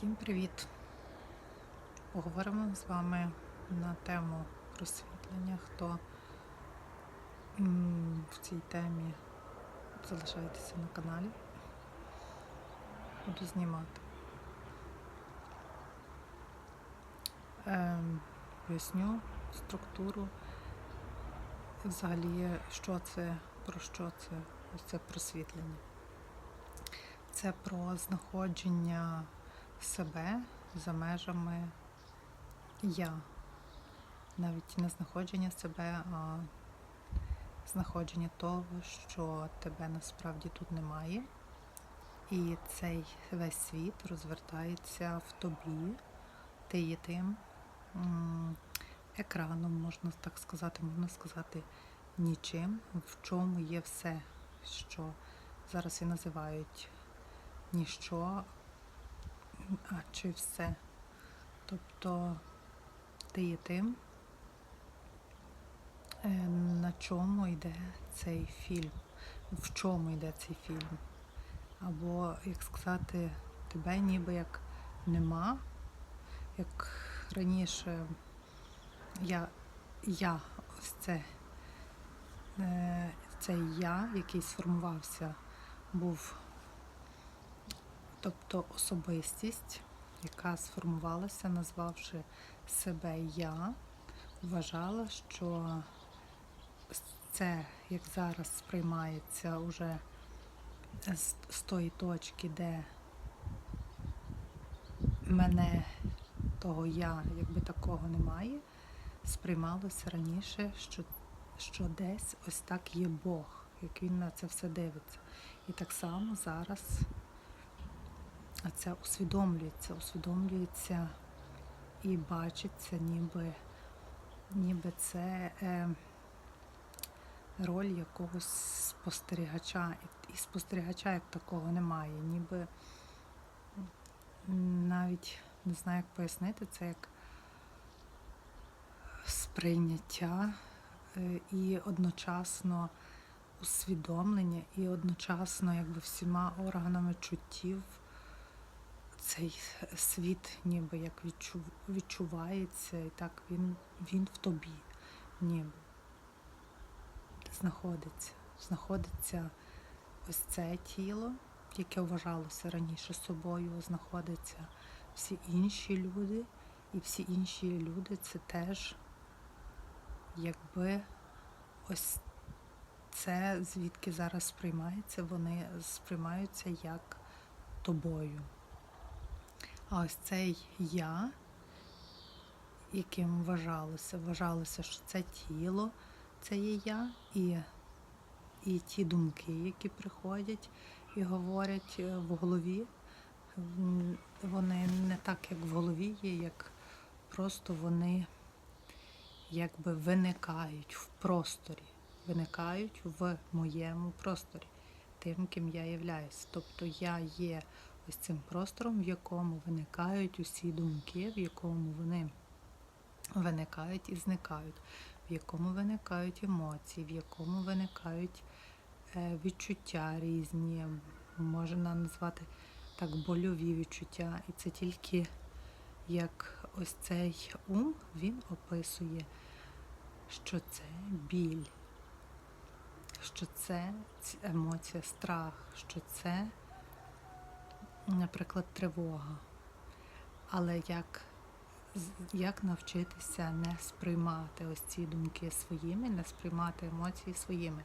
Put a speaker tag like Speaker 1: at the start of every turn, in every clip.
Speaker 1: Всім привіт! Поговоримо з вами на тему просвітлення. Хто в цій темі залишайтеся на каналі. Буду знімати. Ем, поясню структуру. Взагалі, що це, про що це, ось це просвітлення. Це про знаходження себе за межами я. Навіть не знаходження себе, а знаходження того, що тебе насправді тут немає. І цей весь світ розвертається в тобі. Ти є тим екраном, можна так сказати, можна сказати, нічим, в чому є все, що зараз і називають ніщо, а чи все. Тобто ти є тим, е, на чому йде цей фільм, в чому йде цей фільм. Або, як сказати, тебе ніби як нема, як раніше я, я ось це, е, цей я, який сформувався, був тобто особистість, яка сформувалася, назвавши себе я, вважала, що це, як зараз сприймається уже з, тої точки, де мене, того я, якби такого немає, сприймалося раніше, що, що десь ось так є Бог, як він на це все дивиться. І так само зараз це усвідомлюється, усвідомлюється і бачиться, ніби, ніби це е, роль якогось спостерігача. І, і спостерігача як такого немає. Ніби навіть не знаю, як пояснити, це як сприйняття е, і одночасно усвідомлення, і одночасно якби всіма органами чуттів цей світ ніби як відчув, відчувається, і так він, він в тобі, ніби знаходиться. Знаходиться ось це тіло, яке вважалося раніше собою, знаходяться всі інші люди, і всі інші люди це теж якби ось це, звідки зараз сприймається, вони сприймаються як тобою. А ось цей я, яким вважалося, вважалося, що це тіло, це є я, і, і ті думки, які приходять і говорять е, в голові, вони не так, як в голові є, як просто вони якби виникають в просторі, виникають в моєму просторі, тим, ким я являюсь. Тобто я є ось цим простором, в якому виникають усі думки, в якому вони виникають і зникають, в якому виникають емоції, в якому виникають е, відчуття різні, можна назвати так больові відчуття. І це тільки як ось цей ум він описує, що це біль, що це емоція, страх, що це наприклад, тривога. Але як як навчитися не сприймати ось ці думки своїми, не сприймати емоції своїми?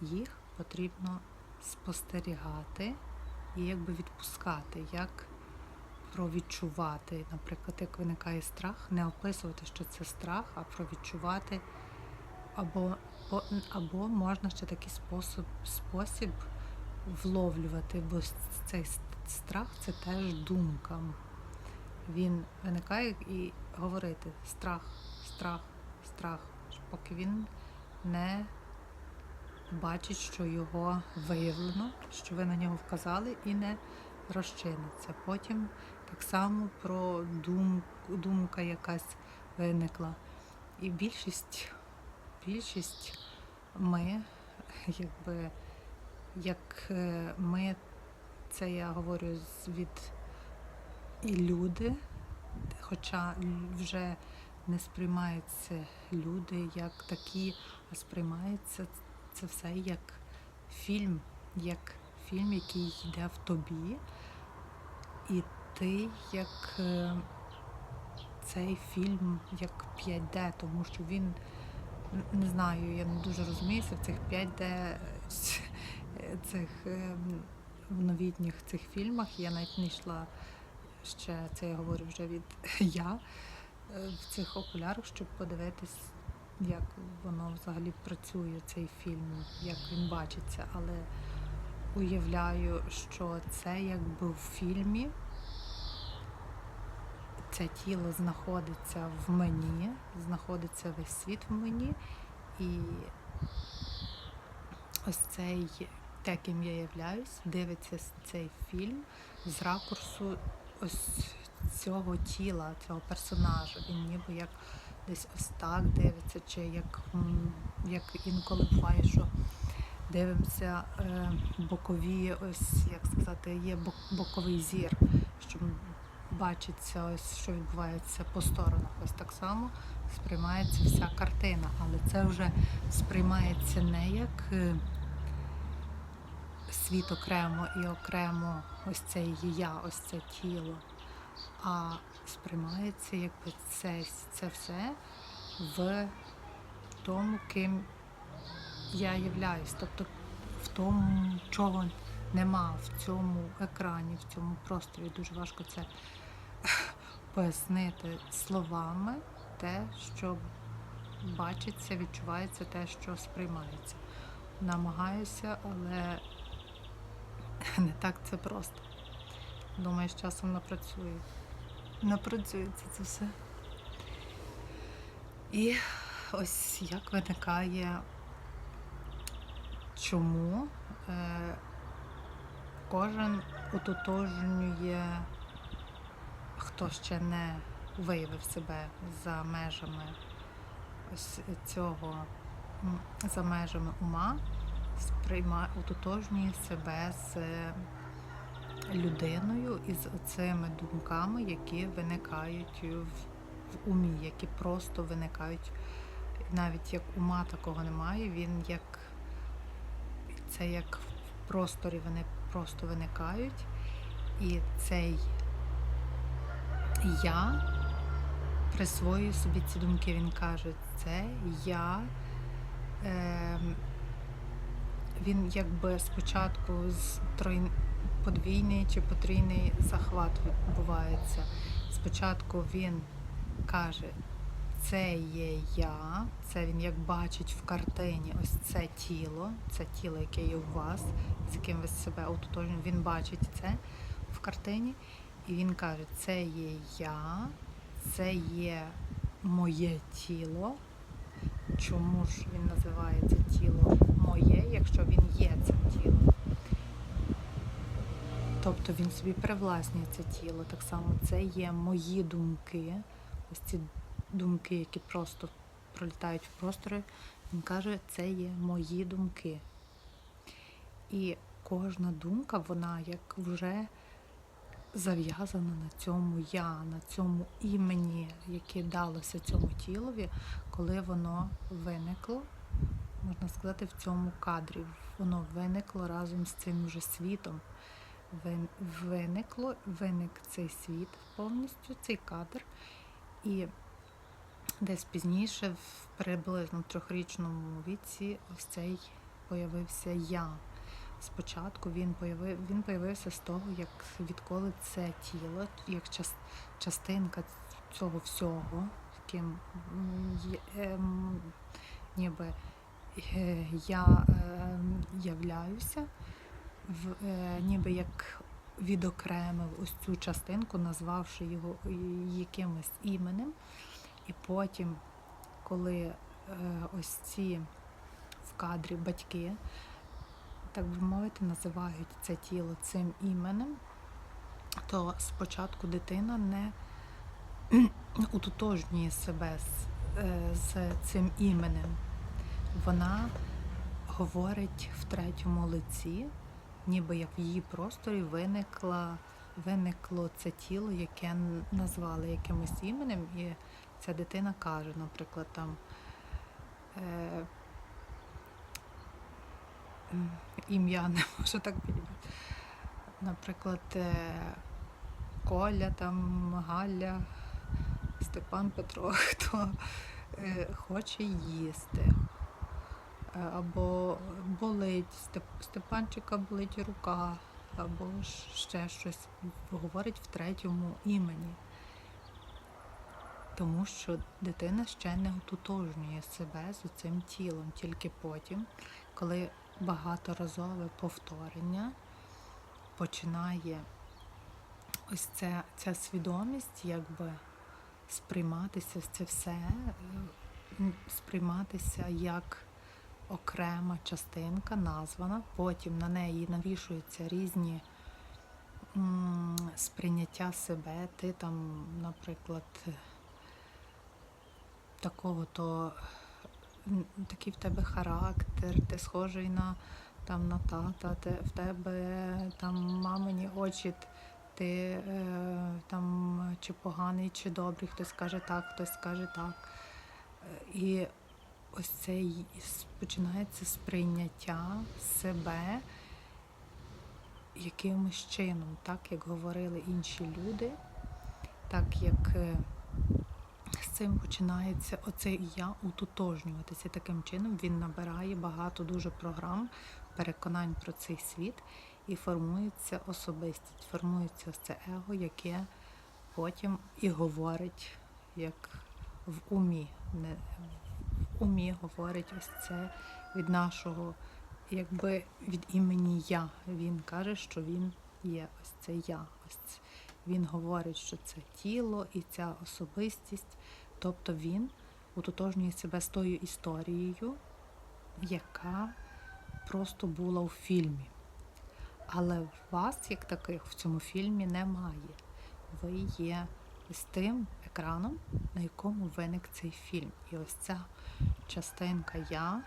Speaker 1: Їх потрібно спостерігати і якби відпускати, як провідчувати. Наприклад, як виникає страх, не описувати, що це страх, а провідчувати. Або або можна ще такий спосіб спосіб вловлювати, бо цей страх це теж думка. Він виникає і говорити страх, страх, страх, поки він не бачить, що його виявлено, що ви на нього вказали, і не розчиниться. Потім так само про дум, думка якась виникла. І більшість, більшість ми, якби як е, ми це я говорю від І люди, хоча вже не сприймаються люди як такі, а сприймається це все як фільм, як фільм, який йде в тобі, і ти як е, цей фільм як 5D, тому що він не знаю, я не дуже розуміюся в цих 5D е, цих е, в новітніх цих фільмах. Я навіть не йшла ще це я говорю вже від я е, в цих окулярах, щоб подивитись, як воно взагалі працює, цей фільм, як він бачиться. Але уявляю, що це якби в фільмі це тіло знаходиться в мені, знаходиться весь світ в мені, і ось цей, те, ким я являюсь, дивиться цей фільм з ракурсу ось цього тіла, цього персонажа. Він ніби як десь ось так дивиться, чи як, як інколи буває, що дивимося е, бокові, ось як сказати, є боковий зір, що бачиться ось, що відбувається по сторонах. Ось так само сприймається вся картина, але це вже сприймається не як е, світ окремо і окремо ось це є я, ось це тіло, а сприймається якби це, це все в тому, ким я являюсь, тобто в тому, чого нема в цьому екрані, в цьому просторі. Дуже важко це пояснити словами, те, що бачиться, відчувається, те, що сприймається. Намагаюся, але не так це просто. Думаю, з часом напрацює. Напрацюється це все. І ось як виникає, чому е, кожен ототожнює, хто ще не виявив себе за межами ось цього, за межами ума, сприймає, ототожнює себе з людиною і з цими думками, які виникають в, в умі, які просто виникають. Навіть як ума такого немає, він як це як в просторі вони просто виникають. І цей я присвоює собі ці думки. Він каже, це я. Е, він якби спочатку з трой... подвійний чи потрійний захват відбувається. Спочатку він каже, це є я, це він як бачить в картині ось це тіло, це тіло, яке є у вас, з яким ви себе ототожнюєте, він бачить це в картині, і він каже, це є я, це є моє тіло. Чому ж він називає це тіло моє, якщо він є цим тілом? Тобто він собі привласнює це тіло. Так само це є мої думки, ось ці думки, які просто пролітають в простори. Він каже, це є мої думки. І кожна думка, вона як вже зав'язана на цьому я, на цьому імені, яке далося цьому тілові, коли воно виникло, можна сказати, в цьому кадрі. Воно виникло разом з цим уже світом. Виникло, виник цей світ повністю, цей кадр. І десь пізніше, в приблизно трьохрічному віці, ось цей появився я. Спочатку він появив, він появився з того, як відколи це тіло, як час, частинка цього всього, яким м, є- ніби е, я ем, являюся, в, е, ніби як відокремив ось цю частинку, назвавши його е, якимось іменем. І потім, коли е, ось ці в кадрі батьки, так би мовити, називають це тіло цим іменем, то спочатку дитина не утотожнює себе з, е, з цим іменем. Вона говорить в третьому лиці, ніби як в її просторі виникла виникло це тіло, яке назвали якимось іменем, і ця дитина каже, наприклад, там. Е, ім'я не можу так підібрати. Наприклад, е, Коля, там, Галя, Степан Петро, хто е, хоче їсти. Або болить, Степ- Степанчика болить рука, або ще щось говорить в третьому імені. Тому що дитина ще не ототожнює себе з цим тілом, тільки потім, коли багаторазове повторення починає ось ця, ця свідомість, якби сприйматися це все, е, сприйматися як окрема частинка, названа, потім на неї навішуються різні сприйняття себе. Ти там, наприклад, такого то такий в тебе характер, ти схожий на там на тата, ти, в тебе там мамині очі, ти е, там чи поганий, чи добрий, хтось каже так, хтось каже так. Е, І ось це починається сприйняття себе якимось чином, так як говорили інші люди, так як е, з цим починається оце я утотожнюватися. Таким чином він набирає багато дуже програм, переконань про цей світ і формується особистість, формується ось це его, яке потім і говорить як в умі. Не, умі говорить ось це від нашого, якби від імені я. Він каже, що він є ось це я. Ось це. Він говорить, що це тіло і ця особистість. Тобто він утотожнює себе з тою історією, яка просто була у фільмі. Але вас, як таких, в цьому фільмі немає. Ви є з тим екраном, на якому виник цей фільм. І ось ця частинка я,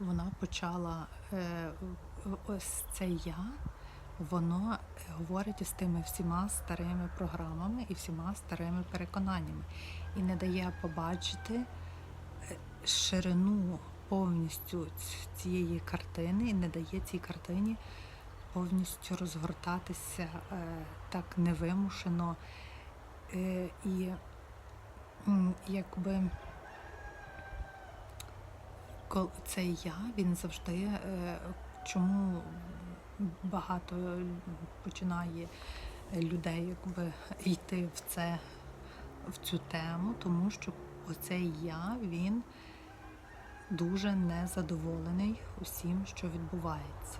Speaker 1: вона почала е, ось це я, воно говорить із тими всіма старими програмами і всіма старими переконаннями. І не дає побачити е, ширину повністю цієї картини, і не дає цій картині повністю розгортатися е, так невимушено. Е, і якби цей я, він завжди е, чому багато починає людей якби йти в це в цю тему, тому що оцей я він дуже незадоволений усім, що відбувається.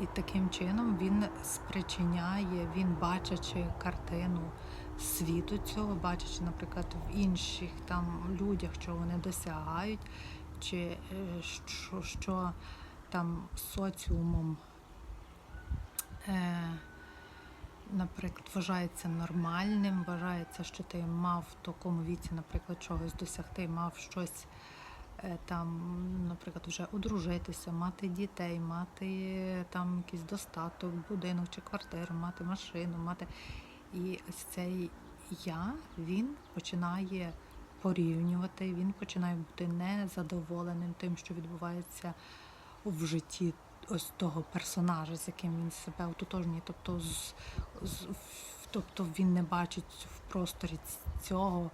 Speaker 1: І таким чином він спричиняє, він бачачи картину світу цього, бачачи, наприклад, в інших там людях, що вони досягають, чи е, що, що там соціумом, е, наприклад, вважається нормальним, вважається, що ти мав в такому віці, наприклад, чогось досягти, мав щось там, наприклад, вже одружитися, мати дітей, мати там якийсь достаток, будинок чи квартиру, мати машину, мати. І ось цей я він починає порівнювати, він починає бути незадоволеним тим, що відбувається в житті ось того персонажа, з яким він себе ототожнює. Тобто, з, з, тобто він не бачить в просторі цього,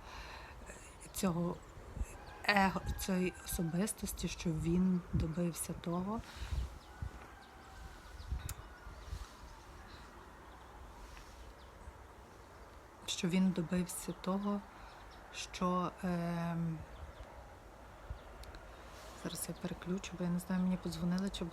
Speaker 1: цього его, цієї особистості, що він добився того. Що він добився того, що е, зараз я переключу, бо я не знаю, мені подзвонили, чи